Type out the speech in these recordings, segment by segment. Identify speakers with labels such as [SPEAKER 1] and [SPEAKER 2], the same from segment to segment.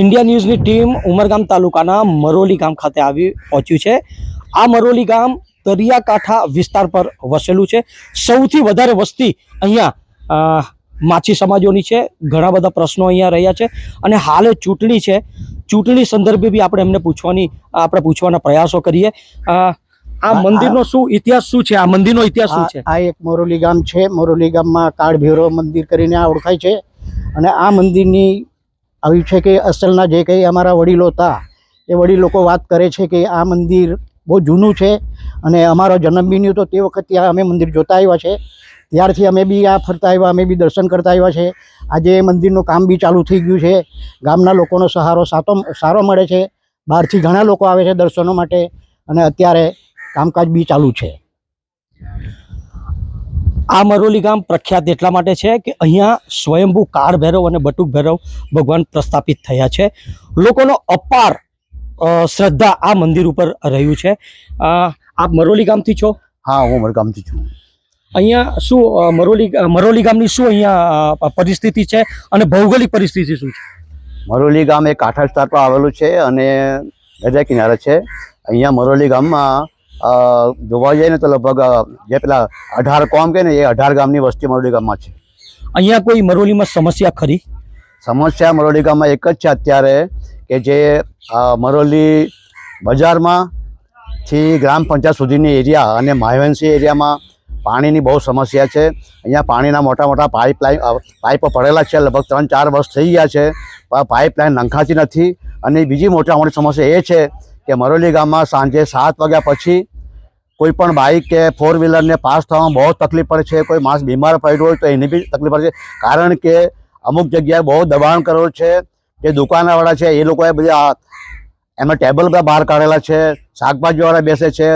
[SPEAKER 1] India ન્યૂઝની team Umargam તાલુકાના મરોલી ગામ ખાતે આવી પહોંચ્યું છે. આ મરોલી ગામ દરિયાકાંઠા વિસ્તાર પર વસેલું છે. સૌથી વધારે વસ્તી અહીંયા માછી સમાજોની છે. ઘણા બધા પ્રશ્નો અહીંયા રહ્યા છે અને હાલે ચૂંટણી છે. ચૂંટણી સંદર્ભે બી આપણે એમને પૂછવાની આપણે પૂછવાના પ્રયાસો કરીએ. આ મંદિરનો શું ઇતિહાસ શું છે? આ મંદિરનો ઇતિહાસ શું છે?
[SPEAKER 2] આ એક મોરોલી ગામ છે. મોરોલી ગામમાં કાળ ભૈરવ મંદિર કરીને આ ઓળખાય છે. અને આ મંદિરની આવી છે કે અસલના જે કંઈ અમારા વડીલો હતા, એ વડીલ લોકો વાત કરે છે કે આ મંદિર બહુ જૂનું છે અને અમારો જન્મ બી હતો તે વખત ત્યાં અમે મંદિર જોતા આવ્યા છે. ત્યારથી અમે બી આ ફરતા આવ્યા, અમે બી દર્શન કરતા આવ્યા છે. આજે મંદિરનું કામ બી ચાલુ થઈ ગયું છે. ગામના લોકોનો સહારો સાતો, સારો મળે છે. બહારથી ઘણા લોકો આવે છે દર્શનો માટે અને અત્યારે કામકાજ બી ચાલુ છે.
[SPEAKER 1] આ મરોલી ગામ પ્રખ્યાત એટલા માટે છે કે અહીંયા સ્વયંભૂ કાળ ભૈરવ અને બટુક ભૈરવ ભગવાન પ્રસ્થાપિત થયા છે. લોકોનો અપાર શ્રદ્ધા આ મંદિર ઉપર રહ્યું છે. આપ મરોલી ગામથી છો?
[SPEAKER 3] હા હું મરગામથી છું.
[SPEAKER 1] અહીંયા શું મરોલી મરોલી ગામની શું અહીંયા પરિસ્થિતિ છે અને ભૌગોલિક પરિસ્થિતિ શું છે?
[SPEAKER 3] મરોલી ગામ એ કાંઠા વિસ્તાર પર આવેલું છે અને દરિયા કિનારે છે. અહીંયા મરોલી ગામમાં જોવા જઈએ ને તો લગભગ જે પેલા અઢાર કોમ કે ને એ અઢાર ગામની વસ્તી મરોડી ગામમાં છે.
[SPEAKER 1] અહીંયા કોઈ મરોલીમાં સમસ્યા ખરી?
[SPEAKER 3] સમસ્યા મરોલી ગામમાં એક જ છે અત્યારે કે જે મરોલી બજારમાં થી ગ્રામ પંચાયત સુધીની એરિયા અને માયવંશી એરિયામાં પાણીની બહુ સમસ્યા છે. અહીંયા પાણીના મોટા મોટા પાઇપલાઇન પાઇપો પડેલા છે લગભગ ત્રણ ચાર વર્ષ થઈ ગયા છે. પાઇપલાઇન નંખાતી નથી અને બીજી મોટા મોટી સમસ્યા એ છે કે મરોલી ગામમાં સાંજે સાત વાગ્યા પછી કોઈ પણ બાઇક કે ફોર વ્હીલરને પાસ થવામાં બહુ તકલીફ પડે છે, કોઈ માણસ બીમાર પડ્યો હોય તો એની બી તકલીફ પડે છે. કારણ કે અમુક જગ્યાએ બહુ દબાણ કરેલું છે જે દુકાનવાળા છે એ લોકોએ બધા એમાં ટેબલ બધા બહાર કાઢેલા છે, શાકભાજીવાળા બેસે છે,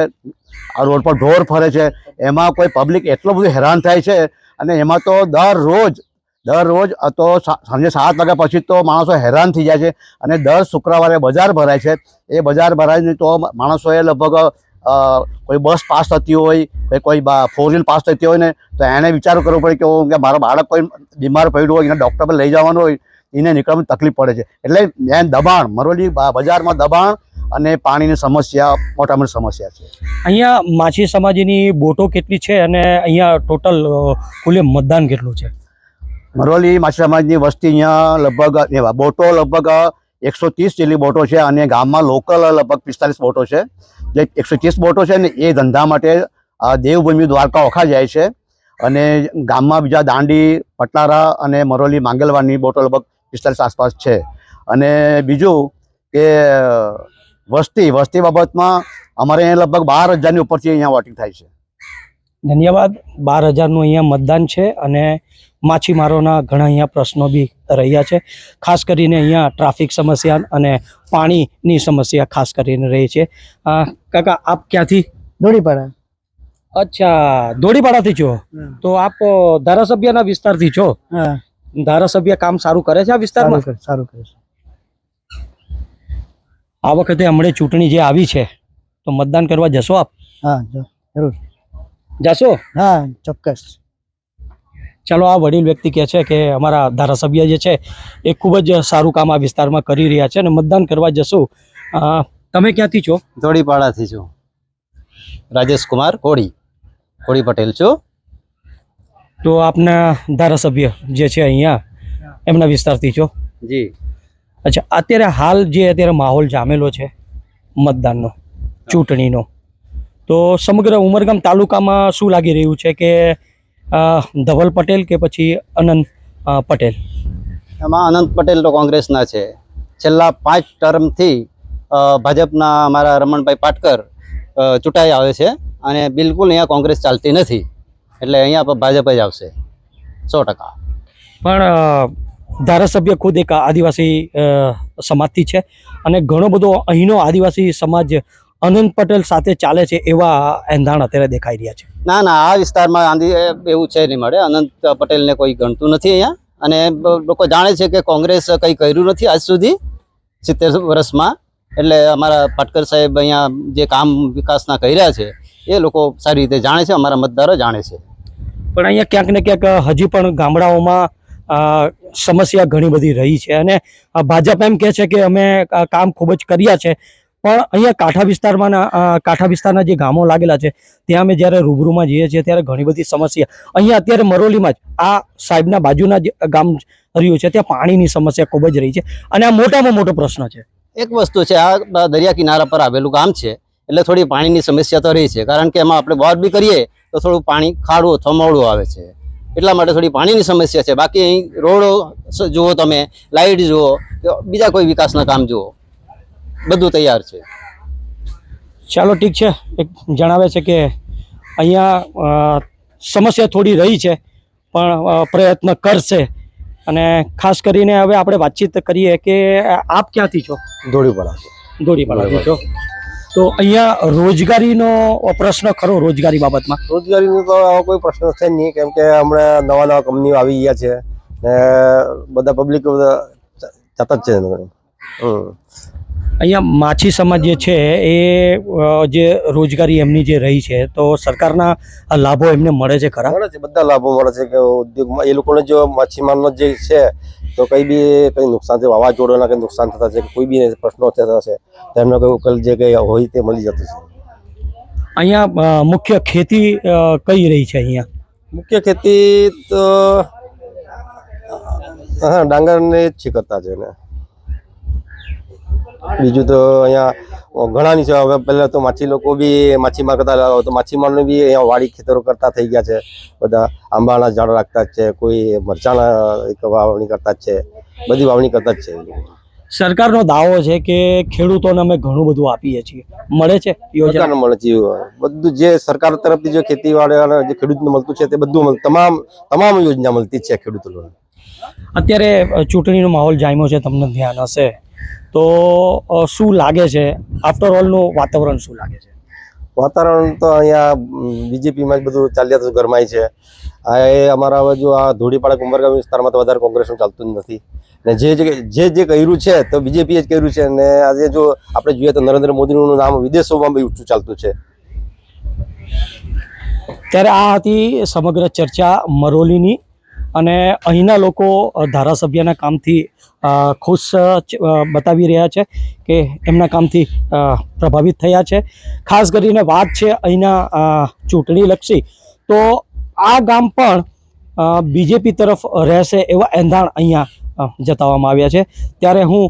[SPEAKER 3] આ રોડ પર ઢોર ફરે છે. એમાં કોઈ પબ્લિક એટલું બધું હેરાન થાય છે અને એમાં તો દરરોજ દરરોજ તો સાંજે સાત વાગ્યા પછી તો માણસો હેરાન થઈ જાય છે અને દર શુક્રવારે બજાર ભરાય છે. એ બજાર ભરાય નહીં તો માણસોએ લગભગ કોઈ બસ પાસ થતી હોય, કે કોઈ ફોર વ્હીલ પાસ થતી હોય ને, તો એને વિચાર કરવો પડે કે કે મારો બાળક કોઈ બીમાર પડ્યું હોય, એને ડૉક્ટર પર લઈ જવાનું હોય, એને નીકળવામાં તકલીફ પડે છે. એટલે મેન દબાણ મરોલી બજારમાં દબાણ અને પાણીની સમસ્યા મોટા મોટી સમસ્યા છે.
[SPEAKER 1] અહીંયા માછી સમાજની બોટો કેટલી છે અને અહીંયા ટોટલ કુલે મતદાન કેટલું છે?
[SPEAKER 3] મરોલી માછી વસ્તી અહીંયા લગભગ, એવા બોટો લગભગ એકસો ત્રીસ જેટલી બોટો છે અને ગામમાં લોકલ લગભગ પિસ્તાલીસ બોટો છે. જે એકસો ત્રીસ બોટો છે ને એ ધંધા માટે દેવભૂમિ દ્વારકા ઓખા જાય છે. અને ગામમાં બીજા દાંડી, પટનારા અને મરોલી માંગલવાની બોટો લગભગ પિસ્તાલીસ આસપાસ છે. અને બીજું કે, વસ્તી વસ્તી બાબતમાં અમારે અહીંયા લગભગ બાર હજારની ઉપરથી અહીંયા વોટિંગ થાય છે.
[SPEAKER 1] ધન્યવાદ. બાર હજારનું અહીંયા મતદાન છે અને માછીમારોના ઘણા અહીંયા પ્રશ્નો બી રહ્યા છે. ખાસ કરીને અહીંયા ટ્રાફિક સમસ્યા અને પાણીની સમસ્યા ખાસ કરીને રહી છે. કાકા આપ ક્યાંથી?
[SPEAKER 2] ધોળીપાડા.
[SPEAKER 1] અચ્છા ધોળીપાડાથી છો? તો આપ ધારાસભ્યના વિસ્તારથી છો? ધારાસભ્ય કામ સારું કરે છે આ વિસ્તારમાં?
[SPEAKER 2] સારું કરે છે.
[SPEAKER 1] આ વખતે હમણાં ચૂંટણી જે આવી છે તો મતદાન કરવા જશો આપ?
[SPEAKER 2] હા જરૂર.
[SPEAKER 1] જશો?
[SPEAKER 2] હા ચોક્કસ.
[SPEAKER 1] ચાલો આ વડીલ વ્યક્તિ કહે છે કે અમારા ધારાસભ્ય જે છે એ ખૂબ જ સારું કામ આ વિસ્તારમાં કરી રહ્યા છે અને મતદાન કરવા જશું. તમે ક્યાંથી છો?
[SPEAKER 4] ધોળીપાડાથી છું. રાજેશ કુમાર કોળી. કોળી પટેલ છું.
[SPEAKER 1] તો આપના ધારાસભ્ય જે છે અહીંયા એમના વિસ્તારથી છો?
[SPEAKER 4] જી.
[SPEAKER 1] અચ્છા અત્યારે હાલ જે અત્યારે માહોલ જામેલો છે મતદાનનો ચૂંટણીનો તો સમગ્ર ઉમરગામ તાલુકામાં શું લાગી રહ્યું છે કે ધવલ પટેલ કે પછી અનંત પટેલ?
[SPEAKER 4] એમાં અનંત પટેલ તો કોંગ્રેસના છે. છેલ્લા પાંચ ટર્મથી ભાજપના અમારા રમણભાઈ પાટકર ચૂંટાઈ આવે છે અને બિલકુલ અહીંયા કોંગ્રેસ ચાલતી નથી. એટલે અહીંયા ભાજપ જ આવશે. સો ટકા.
[SPEAKER 1] પણ ધારાસભ્ય ખુદ એક આદિવાસી સમાજથી છે અને ઘણો બધો અહીંનો આદિવાસી સમાજ અનંત પટેલ સાથે ચાલે છે એવા એંધાણ અત્યારે દેખાઈ રહ્યા છે.
[SPEAKER 4] ના ના આ વિસ્તારમાં આંધી એવું છે નહીં મળે. અનંત પટેલને કોઈ ગણતું નથી અહીંયા. અને લોકો જાણે છે કે કોંગ્રેસ કંઈ કર્યું નથી આજ સુધી સિત્તેર વર્ષમાં. એટલે અમારા પાટકર સાહેબ અહીંયા જે કામ વિકાસના કર્યા છે એ લોકો સારી રીતે જાણે છે અમારા મતદારો જાણે છે.
[SPEAKER 1] પણ અહીંયા ક્યાંક ને ક્યાંક હજી પણ ગામડાઓમાં સમસ્યા ઘણી બધી રહી છે. અને ભાજપ એમ કહે છે કે અમે કામ ખૂબ જ કર્યા છે. પણ અહીંયા કાંઠા વિસ્તારમાં કાંઠા વિસ્તારના જે ગામો લાગેલા છે, ત્યાં અમે જ્યારે રૂબરૂમાં જઈએ છીએ ત્યારે ઘણી બધી સમસ્યા. અહીંયા અત્યારે મરોલીમાં જ આ સાહેબના બાજુના જે ગામ રહ્યું છે, ત્યાં પાણીની સમસ્યા ખૂબ જ રહી છે. અને આ મોટામાં મોટો પ્રશ્ન છે.
[SPEAKER 4] એક વસ્તુ છે, આ દરિયા કિનારા પર આવેલું ગામ છે, એટલે થોડી પાણીની સમસ્યા તો રહી છે, કારણ કે એમાં આપણે બોર બી કરીએ તો થોડું પાણી ખાડું અથવા આવે છે. એટલા માટે થોડી પાણીની સમસ્યા છે. બાકી અહીં રોડો જુઓ તમે, લાઇટ જુઓ બીજા કોઈ વિકાસના કામ જુઓ. બધું તૈયાર છે.
[SPEAKER 1] ચાલો ઠીક છે. એક જણાવે છે કે અહીંયા સમસ્યા થોડી રહી છે પણ પ્રયત્ન કરશે. અને ખાસ કરીને હવે આપણે વાતચીત કરીએ કે આપ ક્યાંથી છો?
[SPEAKER 5] ધોળીપરા
[SPEAKER 1] દોડીપાડાથી છો. તો અહીંયા રોજગારીનો પ્રશ્ન ખરો રોજગારી બાબતમાં?
[SPEAKER 5] રોજગારીનો તો કોઈ પ્રશ્ન છે નહીં કેમ કે હમણાં નવા નવા કંપનીઓ આવી ગયા છે. ને બધા પબ્લિક બધા જતા જ છે
[SPEAKER 1] અહીંયા માછી સમાજ જે છે એ જે રોજગારી એમની જે રહી છે તો સરકારના લાભો એમને મળે છે ખરા?
[SPEAKER 5] મળે છે બધા લાભો મળે છે કે ઉદ્યોગમાં એ લોકોને જો માછીમારનો જે છે તો કંઈ બી કંઈ નુકસાન છે વાવાઝોડાના કંઈ નુકસાન થતા છે કે કોઈ બી પ્રશ્નો થતા છે તો એમનો કંઈ ઉકેલ જે કંઈ હોય તે મળી જતું છે.
[SPEAKER 1] અહીંયા મુખ્ય ખેતી કઈ રહી છે અહીંયા?
[SPEAKER 5] મુખ્ય ખેતી તો હા ડાંગરને જ છે કરતા છે ને. બીજું તો અહીંયા ઘણાની છે. હવે પહેલાં તો માછી લોકો બી માછીમાર કરતા તો માછીમારને બી અહીંયા વાડી ખેતરો કરતા થઈ ગયા છે. બધા આંબાના ઝાડ રાખતા જ છે. કોઈ મરચાના વાવણી કરતા જ છે. બધી વાવણી કરતા જ છે
[SPEAKER 1] સરકારનો દાવો છે કે ખેડૂતોને અમે ઘણું બધું આપીએ છીએ. મળે છે યોજના?
[SPEAKER 5] મળે છે બધું જે સરકાર તરફથી જે ખેતીવાળા જે ખેડૂતને મળતું છે તે બધું તમામ તમામ યોજના મળતી છે ખેડૂતોને.
[SPEAKER 1] અત્યારે ચૂંટણીનો માહોલ જામ્યો છે. તમને ધ્યાન હશે. તો શું લાગે છે? આફ્ટર ઓલનું વાતાવરણ શું લાગે છે?
[SPEAKER 5] વાતાવરણ તો અહીંયા બીજેપીમાં જ બધું ચાલ્યા તો ગરમાય છે. આ એ અમારા જો આ ધોળીપાડા કુંભરગામ વિસ્તારમાં તો વધારે કોંગ્રેસનું ચાલતું જ નથી. ને જે જે- જે જે કર્યું છે તો બીજેપીએ જ કર્યું છે. અને આજે જો આપણે જોઈએ તો નરેન્દ્ર મોદીનું નામ વિદેશોમાં બી ઊંચું ચાલતું છે.
[SPEAKER 1] ત્યારે આ હતી સમગ્ર ચર્ચા મરોલીની. અને અહીંના લોકો ધારાસભ્યના કામથી ખુશ બતાવી રહ્યા છે કે એમના કામથી પ્રભાવિત થયા છે. ખાસ કરીને વાત છે અહીંના ચૂંટણીલક્ષી તો આ ગામ પણ બીજેપી તરફ રહેશે એવા એંધાણ અહીંયા જતાવવામાં આવ્યા છે. ત્યારે હું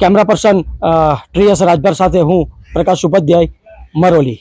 [SPEAKER 1] કેમેરા પર્સન ટ્રીએસ રાજભર સાથે હું પ્રકાશ ઉપાધ્યાય, મરોલી.